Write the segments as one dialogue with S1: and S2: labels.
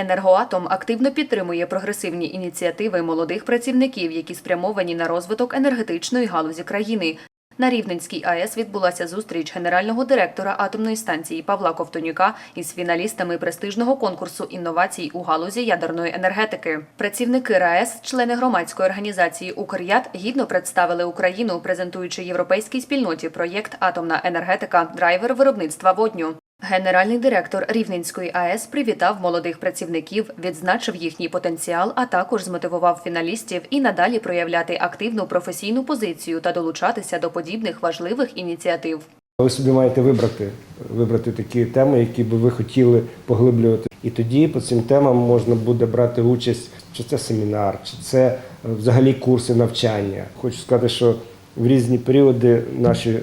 S1: Енергоатом активно підтримує прогресивні ініціативи молодих працівників, які спрямовані на розвиток енергетичної галузі країни. На Рівненській АЕС відбулася зустріч генерального директора атомної станції Павла Ковтонюка із фіналістами престижного конкурсу інновацій у галузі ядерної енергетики. Працівники РАЕС, члени громадської організації «Укряд» гідно представили Україну, презентуючи європейській спільноті проєкт Атомна енергетика драйвер виробництва водню. Генеральний директор Рівненської АЕС привітав молодих працівників, відзначив їхній потенціал, а також змотивував фіналістів і надалі проявляти активну професійну позицію та долучатися до подібних важливих ініціатив.
S2: Ви собі маєте вибрати, вибрати такі теми, які би ви хотіли поглиблювати. І тоді по цим темам можна буде брати участь, чи це семінар, чи це е, взагалі курси навчання. Хочу сказати, що в різні періоди наші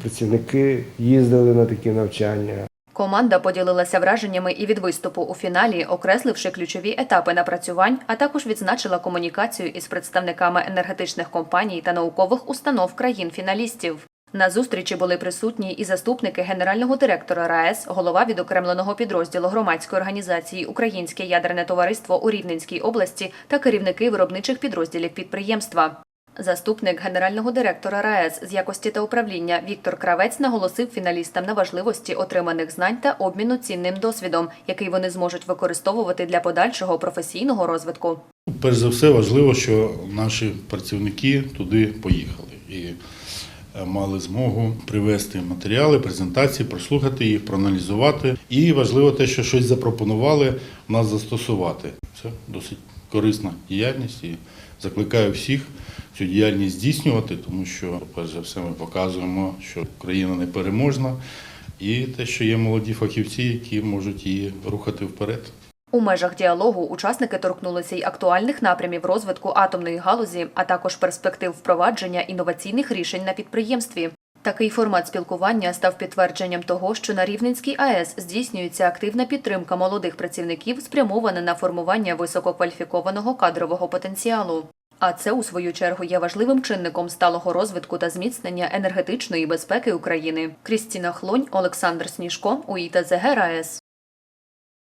S2: працівники їздили на такі навчання.
S1: Команда поділилася враженнями і від виступу у фіналі, окресливши ключові етапи напрацювань, а також відзначила комунікацію із представниками енергетичних компаній та наукових установ країн-фіналістів. На зустрічі були присутні і заступники генерального директора РаЕС, голова відокремленого підрозділу громадської організації Українське ядерне товариство у Рівненській області та керівники виробничих підрозділів підприємства. Заступник генерального директора РаЕС з якості та управління Віктор Кравець наголосив фіналістам на важливості отриманих знань та обміну цінним досвідом, який вони зможуть використовувати для подальшого професійного розвитку.
S3: Перш за все важливо, що наші працівники туди поїхали і е, мали змогу привезти матеріали, презентації, прослухати їх, проаналізувати. І важливо те, що щось запропонували нас застосувати. Це досить корисна діяльність і закликаю всіх цю діяльність здійснювати, тому що, перш за все, ми показуємо, що Україна непереможна, і те, що є молоді фахівці, які можуть її рухати вперед.
S1: У межах діалогу учасники торкнулися й актуальних напрямів розвитку атомної галузі, а також перспектив впровадження інноваційних рішень на підприємстві. Такий формат спілкування став підтвердженням того, що на Рівненській АЕС здійснюється активна підтримка молодих працівників, спрямована на формування висококваліфікованого кадрового потенціалу. А це, у свою чергу, є важливим чинником сталого розвитку та зміцнення енергетичної безпеки України. Крістіна Хлонь, Олександр Сніжко, УІТЗГ РаЕС.